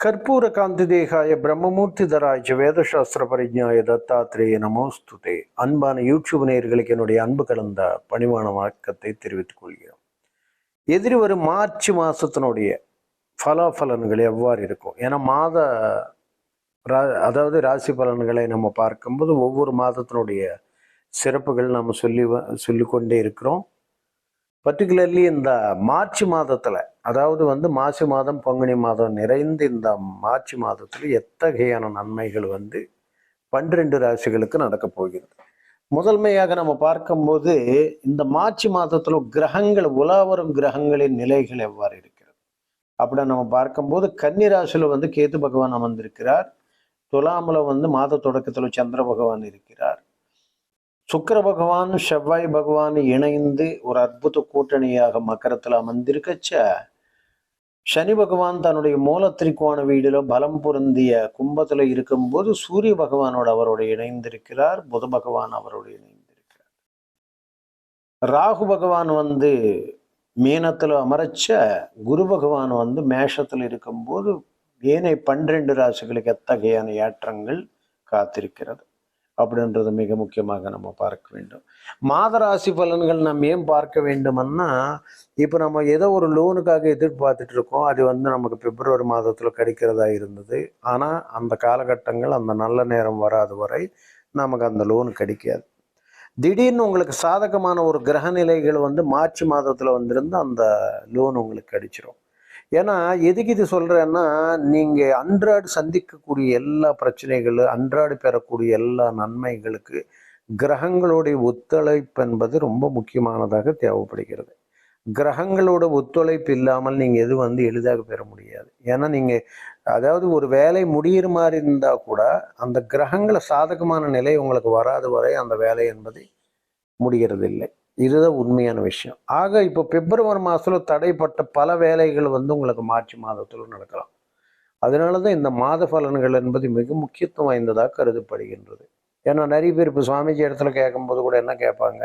ಕರ್ಪೂರ ಕಾಂತಿದೇಹಾಯ பிரம்மமூர்த்திதராய் வேதசாஸ்திர பரிஜாய தத்தாத்திரேய நமோஸ்துதே அன்பான யூடியூப் நேயர்களுக்கு என்னுடைய அன்பு கலந்த பணிவான வணக்கத்தை தெரிவித்துக் கொள்கிறோம் எதிரி வரும் மார்ச் மாசத்தினுடைய பலாபலன்கள் எவ்வாறு இருக்கும் ஏன்னா மாத ரா- அதாவது ராசி பலன்களை நம்ம பார்க்கும்போது ஒவ்வொரு மாதத்தினுடைய சிறப்புகள் நம்ம சொல்லி வ- சொல்லிக்கொண்டே இருக்கிறோம் பர்டிகுலர்லி இந்த மார்ச் மாதத்தில் அதாவது வந்து மாசி மாதம் பங்குனி மாதம் நிறைந்து இந்த மார்ச் மாதத்தில் எத்தகையான நன்மைகள் வந்து பன்னிரெண்டு ராசிகளுக்கு நடக்கப் போகிறது? முதன்மையாக நம்ம பார்க்கும்போது இந்த மார்ச் மாதத்தில் கிரகங்கள் உலா வரும் கிரகங்களின் நிலைகள் எவ்வாறு இருக்கிறது? அப்படி நம்ம பார்க்கும்போது கன்னி ராசியில் வந்து கேத்து பகவான் அமர்ந்திருக்கிறார். துலாமில் வந்து மாத தொடக்கத்தில் சந்திர பகவான் இருக்கிறார். சுக்கிர பகவான் செவ்வாய் பகவான் இணைந்து ஒரு அற்புத கூட்டணியாக மக்கரத்தில் அமர்ந்திருக்கச்ச சனி பகவான் தன்னுடைய மூல திரிகோண வீடுல பலம் பொருந்திய கும்பத்துல இருக்கும்போது சூரிய பகவானோட அவரோடு இணைந்திருக்கிறார் புத பகவான் அவரோடு இணைந்திருக்கிறார். ராகு பகவான் வந்து மீனத்தில் அமரச்ச குரு பகவான் வந்து மேஷத்துல இருக்கும்போது ஏனைய பன்னிரண்டு ராசிகளுக்கு எத்தகையான ஏற்றங்கள் காத்திருக்கிறது? அப்படின்றது மிக முக்கியமாக நம்ம பார்க்க வேண்டும். மாத ராசி பலன்கள் நம்ம ஏன் பார்க்க வேண்டுமன்னா இப்போ நம்ம ஏதோ ஒரு லோனுக்காக எதிர்பார்த்துட்டு இருக்கோம். அது வந்து நமக்கு பிப்ரவரி மாதத்தில் கிடைக்கிறதா இருந்தது. ஆனால் அந்த காலகட்டங்கள் அந்த நல்ல நேரம் வராத வரை நமக்கு அந்த லோன் கிடைக்காது. திடீர்னு உங்களுக்கு சாதகமான ஒரு கிரக நிலைகள் வந்து மார்ச் மாதத்தில் வந்திருந்து அந்த லோன் உங்களுக்கு கிடைச்சிரும். ஏன்னா எதுக்கு இது சொல்கிறேன்னா நீங்கள் அன்றாடு சந்திக்கக்கூடிய எல்லா பிரச்சனைகளும் அன்றாடு பெறக்கூடிய எல்லா நன்மைகளுக்கு கிரகங்களுடைய ஒத்துழைப்பு என்பது ரொம்ப முக்கியமானதாக தேவைப்படுகிறது. கிரகங்களோட ஒத்துழைப்பு இல்லாமல் நீங்கள் எது வந்து எளிதாக பெற முடியாது. ஏன்னா நீங்கள் அதாவது ஒரு வேலை முடியிற மாதிரி இருந்தால் கூட அந்த கிரகங்களை சாதகமான நிலை உங்களுக்கு வராத வரை அந்த வேலை என்பது முடிகிறது இல்லை இதுதான் உண்மையான விஷயம். ஆக இப்போ பிப்ரவரி மாதத்தில் தடைப்பட்ட பல வேலைகள் வந்து உங்களுக்கு மார்ச் மாதத்தில் நடக்கலாம். அதனால தான் இந்த மாத பலன்கள் என்பது மிக முக்கியத்துவம் வாய்ந்ததாக கருதப்படுகின்றது. ஏன்னா நிறைய பேர் இப்போ சுவாமிஜி இடத்துல கேட்கும்போது கூட என்ன கேட்பாங்க?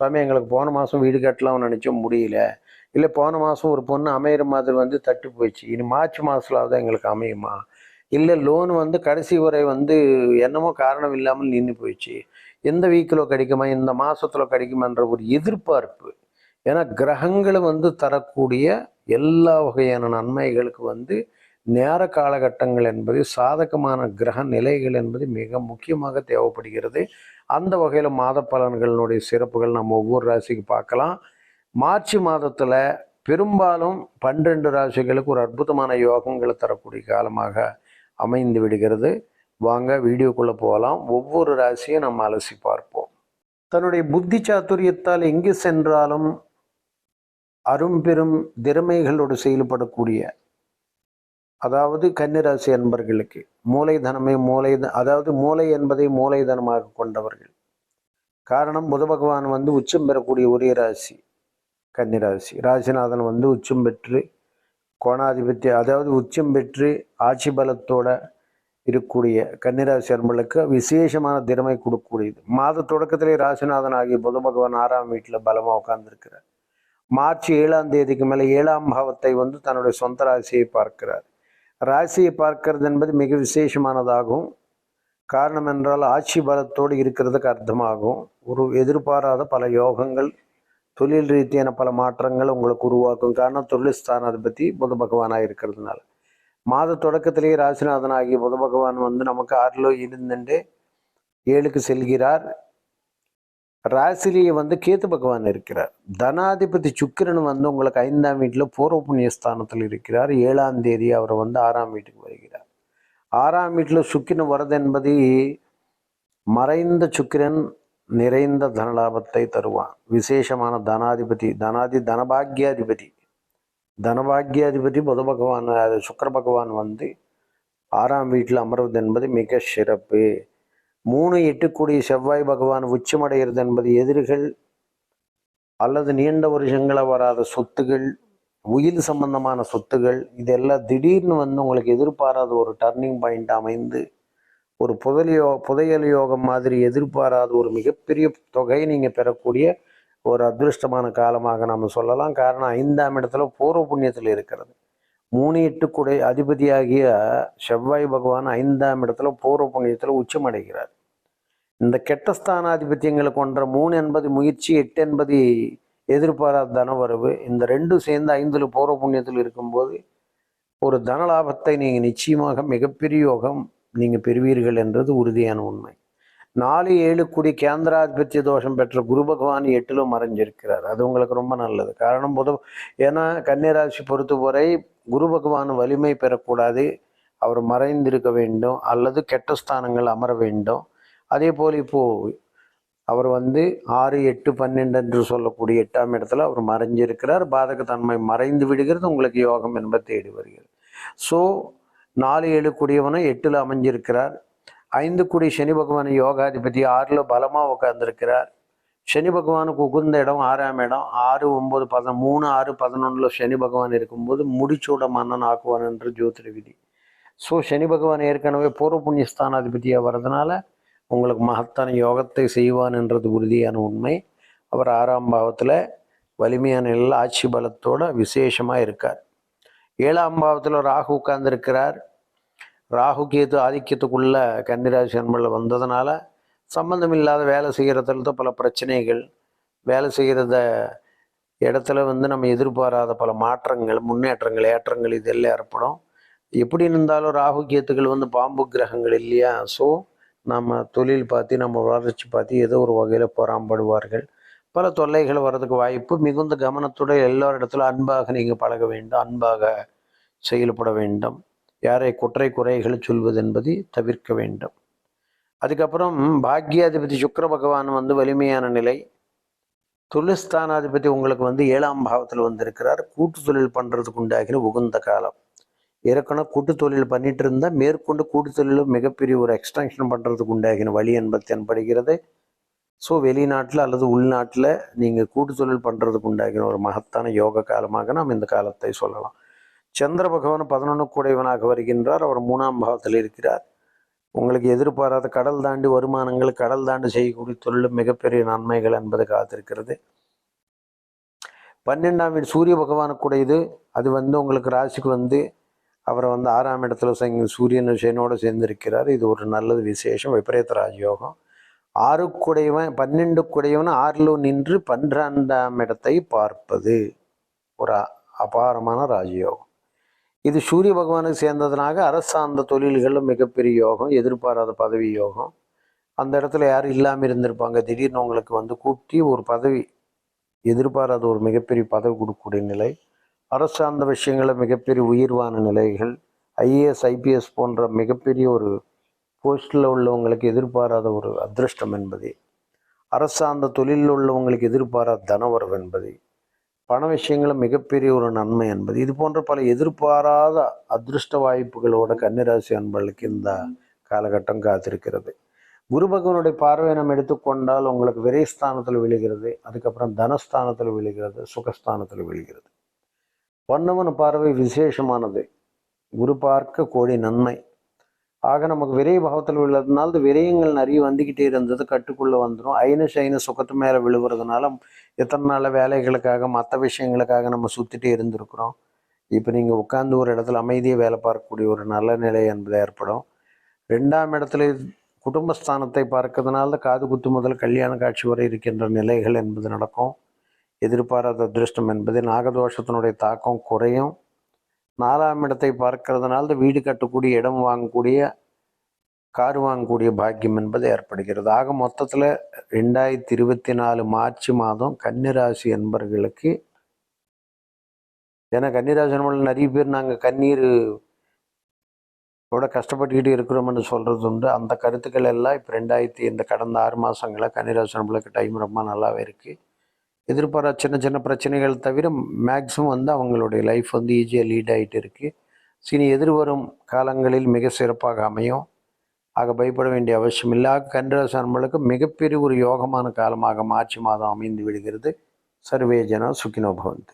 சுவாமி எங்களுக்கு போன மாதம் வீடு கட்டலாம்னு நினச்சோம் முடியல. இல்லை போன மாதம் ஒரு பொண்ணு அமையிற மாதிரி வந்து தட்டு போயிடுச்சு. இனி மார்ச் மாதத்துலாவது எங்களுக்கு அமையுமா? இல்லை லோன் வந்து கடைசி வரை வந்து என்னமோ காரணம் இல்லாமல் நின்று போயிடுச்சு. எந்த வீக்கில் கிடைக்குமா இந்த மாதத்தில் கிடைக்குமான்ற ஒரு எதிர்பார்ப்பு. ஏன்னா கிரகங்களை வந்து தரக்கூடிய எல்லா வகையான நன்மைகளுக்கு வந்து நேர காலகட்டங்கள் என்பது சாதகமான கிரக நிலைகள் என்பது மிக முக்கியமாக தேவைப்படுகிறது. அந்த வகையில் மாத பலன்களினுடைய சிறப்புகள் நம்ம ஒவ்வொரு ராசிக்கு பார்க்கலாம். மார்ச் மாதத்தில் பெரும்பாலும் பன்னிரண்டு ராசிகளுக்கு ஒரு அற்புதமான யோகங்களை தரக்கூடிய காலமாக அமைந்து விடுகிறது. வாங்க வீடியோக்குள்ளே போகலாம். ஒவ்வொரு ராசியும் நம்ம அலசி பார்ப்போம். தன்னுடைய புத்தி சாத்துரியத்தால் எங்கு சென்றாலும் அரும்பெரும் திறமைகளோடு செயல்படக்கூடிய அதாவது கன்னிராசி அன்பர்களுக்கு மூளைதனமே மூளை அதாவது மூளை என்பதை மூளைதனமாக கொண்டவர்கள். காரணம் புத பகவான் வந்து உச்சம் பெறக்கூடிய ஒரே ராசி கன்னிராசி. ராசிநாதன் வந்து உச்சம் பெற்று கோணாதிபத்தி அதாவது உச்சம் பெற்று ஆட்சி பலத்தோட இருக்கக்கூடிய கன்னிராசி அன்பர்களுக்கு விசேஷமான திறமை கொடுக்கக்கூடியது. மாத தொடக்கத்திலே ராசிநாதன் ஆகிய புத பகவான் ஆறாம் வீட்டில் பலமாக உட்கார்ந்துருக்கிறார். மார்ச் ஏழாம் தேதிக்கு மேலே ஏழாம் பாவத்தை வந்து தன்னுடைய சொந்த ராசியை பார்க்கிறார். ராசியை பார்க்கிறது என்பது மிக விசேஷமானதாகும். காரணம் என்றால் ஆட்சி பலத்தோடு இருக்கிறதுக்கு அர்த்தமாகும். ஒரு எதிர்பாராத பல யோகங்கள் தொழில் ரீதியான பல மாற்றங்கள் உங்களுக்கு உருவாக்கும். காரணம் தொழில் ஸ்தானாதிபதி புத பகவானாக இருக்கிறதுனால. மாத தொடக்கத்திலேயே ராசிநாதன் ஆகிய புத பகவான் வந்து நமக்கு ஆறிலோ இருந்துட்டு ஏழுக்கு செல்கிறார். ராசிலேயே வந்து கேத்து பகவான் இருக்கிறார். தனாதிபதி சுக்கிரன் வந்து உங்களுக்கு ஐந்தாம் வீட்டில் பூர்வ புண்ணிய ஸ்தானத்தில் இருக்கிறார். ஏழாம் தேதி அவர் வந்து ஆறாம் வீட்டுக்கு வருகிறார். ஆறாம் வீட்டில் சுக்கிரன் வரது என்பது மறைந்த சுக்கிரன் நிறைந்த தனலாபத்தை தருவான். விசேஷமான தனாதிபதி தனாதி தனபாகியாதிபதி. தனபாகியாதிபதி புத பகவான் அது சுக்கிர பகவான் வந்து ஆறாம் வீட்டில் அமர்வது என்பது மிக சிறப்பு. மூணு எட்டுக்கூடிய செவ்வாய் பகவான் உச்சமடைகிறது என்பது எதிரிகள் அல்லது நீண்ட வருஷங்களை வராத சொத்துகள் உயிர் சம்பந்தமான சொத்துகள் இதெல்லாம் திடீர்னு வந்து உங்களுக்கு எதிர்பாராத ஒரு டர்னிங் பாயிண்ட் அமைந்து ஒரு புதலியோ புதையல் யோகம் மாதிரி எதிர்பாராத ஒரு மிகப்பெரிய தொகையை நீங்கள் பெறக்கூடிய ஒரு அதிருஷ்டமான காலமாக நம்ம சொல்லலாம். காரணம் ஐந்தாம் இடத்துல பூர்வ புண்ணியத்தில் இருக்கிறது. மூணு எட்டு குடை அதிபதியாகிய செவ்வாய் பகவான் ஐந்தாம் இடத்துல பூர்வ புண்ணியத்தில் உச்சமடைகிறார். இந்த கெட்ட ஸ்தானாதிபத்தியங்களை கொன்ற மூணு என்பது முயற்சி எட்டு என்பது எதிர்பாராத தனவரவு. இந்த ரெண்டும் சேர்ந்து ஐந்தில் பூர்வ புண்ணியத்தில் இருக்கும்போது ஒரு தனலாபத்தை நீங்கள் நிச்சயமாக மிகப்பெரிய யோகம் நீங்கள் பெறுவீர்கள் என்றது உறுதியான உண்மை. நாலு ஏழு குடி கேந்திராதிபத்திய தோஷம் பெற்ற குரு பகவான் எட்டிலும் மறைஞ்சிருக்கிறார். அது உங்களுக்கு ரொம்ப நல்லது. காரணம் பொது ஏன்னா கன்னிராசி பொறுத்தவரை குரு பகவான் வலிமை பெறக்கூடாது. அவர் மறைந்திருக்க வேண்டும். அல்லது கெட்ட ஸ்தானங்கள் அமர வேண்டும். அதே போல் இப்போது அவர் வந்து ஆறு எட்டு பன்னெண்டு என்று சொல்லக்கூடிய எட்டாம் இடத்துல அவர் மறைஞ்சிருக்கிறார். பாதக தன்மை மறைந்து விடுகிறது. உங்களுக்கு யோகம் என்பது தேடி வருகிறது. ஸோ நாலு ஏழு கூடியவனும் எட்டில் அமைஞ்சிருக்கிறார். ஐந்து கூடி சனி பகவான் யோகாதிபதி ஆறில் பலமாக உட்காந்துருக்கிறார் சனி பகவானுக்கு உகுந்த இடம் ஆறாம் இடம். ஆறு ஒம்பது பத மூணு ஆறு பதினொன்றில் சனி பகவான் இருக்கும்போது முடிச்சூட மன்னன் ஆக்குவான் என்று ஜோதிட விதி ஸோ சனி பகவான் ஏற்கனவே பூர்வ புண்ணிய ஸ்தானாதிபதியாக வர்றதுனால உங்களுக்கு மகத்தான யோகத்தை செய்வான் என்றது உறுதியான உண்மை. அவர் ஆறாம் பாவத்தில் வலிமையான நிலையில் ஆட்சி பலத்தோட விசேஷமாக இருக்கார். ஏழாம் பாவத்தில் ராகு உட்கார்ந்திருக்கிறார். ராகு கேது ஆதிக்கத்துக்குள்ள கன்னிராசி அன்பளில் வந்ததுனால சம்பந்தம் இல்லாத வேலை செய்கிறதுல தான் பல பிரச்சனைகள். வேலை செய்கிறத இடத்துல வந்து நம்ம எதிர்பாராத பல மாற்றங்கள் முன்னேற்றங்கள் ஏற்றங்கள் இதெல்லாம் ஏற்படும். எப்படி இருந்தாலும் ராகு கேத்துக்கள் வந்து பாம்பு கிரகங்கள் இல்லையா? ஸோ நம்ம தொழில் பார்த்து நம்ம வளர்ச்சி பார்த்து ஏதோ ஒரு வகையில் பொறாம்படுவார்கள் பல தொல்லைகள் வர்றதுக்கு வாய்ப்பு மிகுந்த கவனத்துடன் எல்லோரிடத்துல அன்பாக நீங்கள் பழக வேண்டும் அன்பாக செயல்பட வேண்டும். யாரை குற்றை குறைகள் சொல்வது என்பதை தவிர்க்க வேண்டும். அதுக்கப்புறம் பாக்யாதிபதி சுக்கர பகவான் வந்து வலிமையான நிலை. தொழில்ஸ்தானாதிபதி உங்களுக்கு வந்து ஏழாம் பாவத்தில் வந்திருக்கிறார். கூட்டு தொழில் பண்ணுறதுக்கு உண்டாகின உகுந்த காலம். ஏற்கனவே கூட்டு தொழில் பண்ணிட்டு இருந்தால் மேற்கொண்டு கூட்டு தொழிலும் மிகப்பெரிய ஒரு எக்ஸ்டென்ஷன் பண்ணுறதுக்கு உண்டாகின வழி என்பது தென்படுகிறது. ஸோ வெளிநாட்டில் அல்லது உள்நாட்டில் நீங்கள் கூட்டு தொழில் பண்ணுறதுக்கு உண்டாகின ஒரு மகத்தான யோக காலமாக நாம் இந்த காலத்தை சொல்லலாம். சந்திர பகவான் பதினொன்று கூடையவனாக வருகின்றார். அவர் மூணாம் பாவத்தில் இருக்கிறார். உங்களுக்கு எதிர்பாராத கடல் தாண்டி வருமானங்கள் கடல் தாண்டி செய்யக்கூடிய தொழிலும் மிகப்பெரிய நன்மைகள் என்பது காத்திருக்கிறது. பன்னெண்டாம் வீடு சூரிய பகவானுக்குடையது அது வந்து உங்களுக்கு ராசிக்கு வந்து அவரை வந்து ஆறாம் இடத்துல சூரியன் சனியோடு சேர்ந்திருக்கிறார். இது ஒரு நல்லது விசேஷம் விபரீத ராஜயோகம். ஆறுக்குடையவன் பன்னெண்டுக்குடையவன் ஆறில் நின்று பன்னிரெண்டாம் இடத்தை பார்ப்பது. ஒரு அபாரமான ராஜயோகம். இது சூரிய பகவானுக்கு சேர்ந்ததுனாக அரசாந்த தொழில்களும் மிகப்பெரிய யோகம் எதிர்பாராத பதவி யோகம். அந்த இடத்துல யாரும் இல்லாமல் இருந்திருப்பாங்க. திடீர்னு உங்களுக்கு வந்து கூட்டி ஒரு பதவி எதிர்பாராத ஒரு மிகப்பெரிய பதவி கொடுக்கக்கூடிய நிலை. அரசாந்த விஷயங்களில் மிகப்பெரிய உயிர்வான நிலைகள். ஐஏஎஸ் ஐபிஎஸ் போன்ற மிகப்பெரிய ஒரு போஸ்டில் உள்ளவங்களுக்கு எதிர்பாராத ஒரு அதிர்ஷ்டம் என்பது. அரசாந்த தொழிலில் உள்ளவங்களுக்கு எதிர்பாராத தனவரவு என்பது. பண விஷயங்களும் மிகப்பெரிய ஒரு நன்மை என்பது. இது போன்ற பல எதிர்பாராத அதிர்ஷ்ட வாய்ப்புகளோட கன்னிராசி அன்பர்களுக்கு இந்த காலகட்டம் காத்திருக்கிறது. குரு பகவானுடைய பார்வை நம்ம எடுத்துக்கொண்டால் உங்களுக்கு விரைஸ்தானத்தில் விழுகிறது அதுக்கப்புறம் தனஸ்தானத்தில் விழுகிறது சுகஸ்தானத்தில் விழுகிறது. பொன்னவன் பார்வை விசேஷமானது. குரு பார்க்க கோடி நன்மை. ஆக நமக்கு விரை பாவத்தில் உள்ளதுனால இந்த விரயங்கள் நிறைய வந்துக்கிட்டே இருந்தது கட்டுக்குள்ளே வந்துடும் ஐன சைன சுகத்து மேலே விழுவுறதுனால எத்தனை நாள் வேலைகளுக்காக மற்ற விஷயங்களுக்காக நம்ம சுற்றிட்டே இருந்திருக்கிறோம். இப்போ நீங்கள் உட்காந்து ஒரு இடத்துல அமைதியாக வேலை பார்க்கக்கூடிய ஒரு நல்ல நிலை என்பது ஏற்படும். ரெண்டாம் இடத்துல குடும்பஸ்தானத்தை பார்க்கறதுனால காது குத்து முதல் கல்யாண காட்சி வரை இருக்கின்ற நிலைகள் என்பது நடக்கும். எதிர்பாராத அதிருஷ்டம் என்பது நாகதோஷத்தினுடைய தாக்கம் குறையும். நாலாம் இடத்தை பார்க்கறதுனால வீடு கட்டக்கூடிய இடம் வாங்கக்கூடிய கார் வாங்கக்கூடிய பாக்கியம் என்பது ஏற்படுகிறது. ஆக மொத்தத்தில் ரெண்டாயிரத்தி இருபத்தி நாலு மார்ச் மாதம் கன்னிராசி என்பர்களுக்கு ஏன்னா கன்னிராசி என்பர்கள் நிறைய பேர் நாங்கள் கண்ணீர் கூட கஷ்டப்பட்டுக்கிட்டு இருக்கிறோம்னு சொல்கிறது உண்டு. அந்த கருத்துக்கள் எல்லாம் இப்போ ரெண்டாயிரத்தி இந்த கடந்த ஆறு மாதங்களில் கன்னிராசி நம்மளுக்கு டைம் ரொம்ப நல்லாவே இருக்குது எதிர்பாராத சின்ன சின்ன பிரச்சனைகள் தவிர மேக்ஸிமம் வந்து அவங்களுடைய லைஃப் வந்து ஈஸியாக லீட் ஆகிட்டு இருக்குது சினி எதிர்வரும் காலங்களில் மிக சிறப்பாக அமையும். ஆக பயப்பட வேண்டிய அவசியம் இல்லை. ஆக கன்னிராசி அன்பர்களுக்கு மிகப்பெரிய ஒரு யோகமான காலமாக மார்ச் மாதம் அமைந்து விடுகிறது. சர்வே ஜன சுக்கினோ பவந்தி.